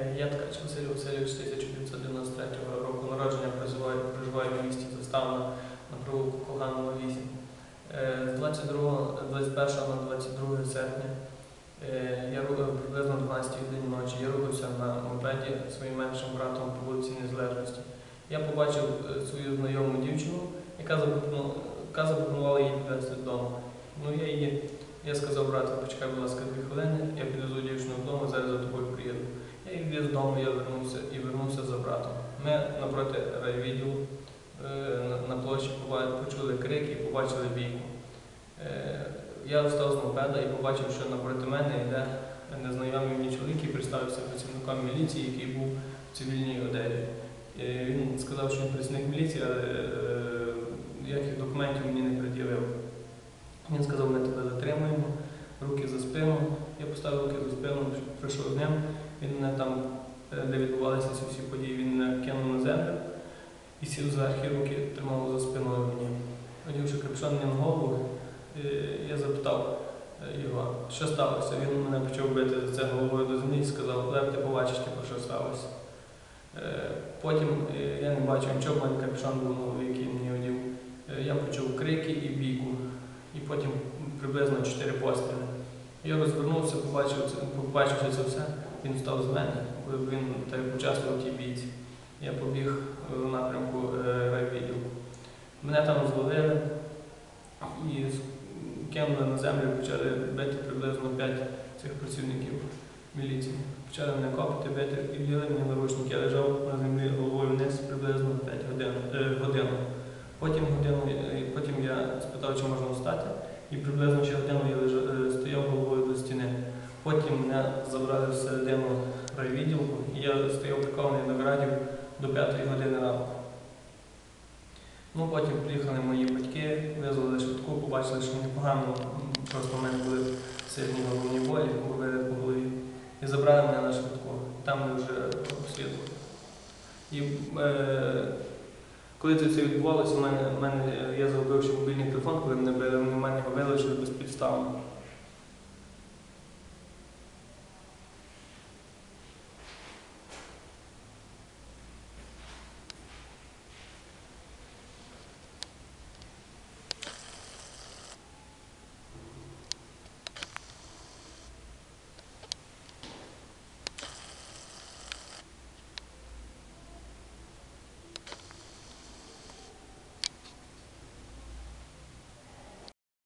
Е, Я Ткач Василь Васильович 1993 року народження проживаю, проживаю в місті Заставна на провулку Колганова 8. Е, З 22, 21 на 22 серпня е, я ру- е, приблизно 12 годині ночі я рухався на мопеді своїм меншим братом по вулиці Незалежності. Я побачив свою знайому дівчину, яка запропонувала, яка запропонувала їй підвезти додому. Ну, я її я сказав брату, почекай, будь ласка, дві хвилини, я підвезу додому, я вернувся і вернувся за братом. Ми напроти райвідділу е, на- площі почули крики і побачили бійку. Е, Я встав з мопеда і побачив, що напроти мене йде незнайомий мені чоловік, який представився працівником міліції, який був в цивільній одежі. Е, Він сказав, що він працівник міліції, але ніяких документів мені не пред'явив. Він сказав, ми тебе затримуємо, руки за спину. Я поставив руки за спину, прийшов з ним. Він мене там, е, де відбувалися ці всі події, він мене кинув на землю і сів зверху, і руки тримав за спиною мені. Одівши капюшон мені на голову, е, я запитав е, його, що сталося. Він мене почав бити за це головою до землі і сказав, Лев, ти побачиш, типу, що сталося. Потім я не бачив нічого, в мене капюшон був на голові, який мені одів. Я почув крики і бійку. І потім приблизно чотири постріли. Я розвернувся, побачив це, побачивши це все, він став з мене, бо він так участвував в тій бійці. Я побіг е, в напрямку е, райвідділу. Мене там звалили і кинули на землю, почали бити приблизно п'ять цих працівників міліції. Почали мене копати, бити і вділи мені наручники. Я лежав на землі головою вниз приблизно 5 годин. Е. Потім, годину, е, потім я спитав, чи можна встати, і приблизно ще годину я мене забрали всередину райвідділку, і я стояв прикований до градів до 5 години ранку. Ну, потім приїхали мої батьки, визвали швидку, побачили, що мені погано, просто в мене були сильні головні болі, говорили по голові. І забрали мене на швидку. Там ми вже обслідували. І е, коли це все відбувалося, у мене, у мене, я загубив ще мобільний телефон, коли мене вони в мене його вилучили безпідставно.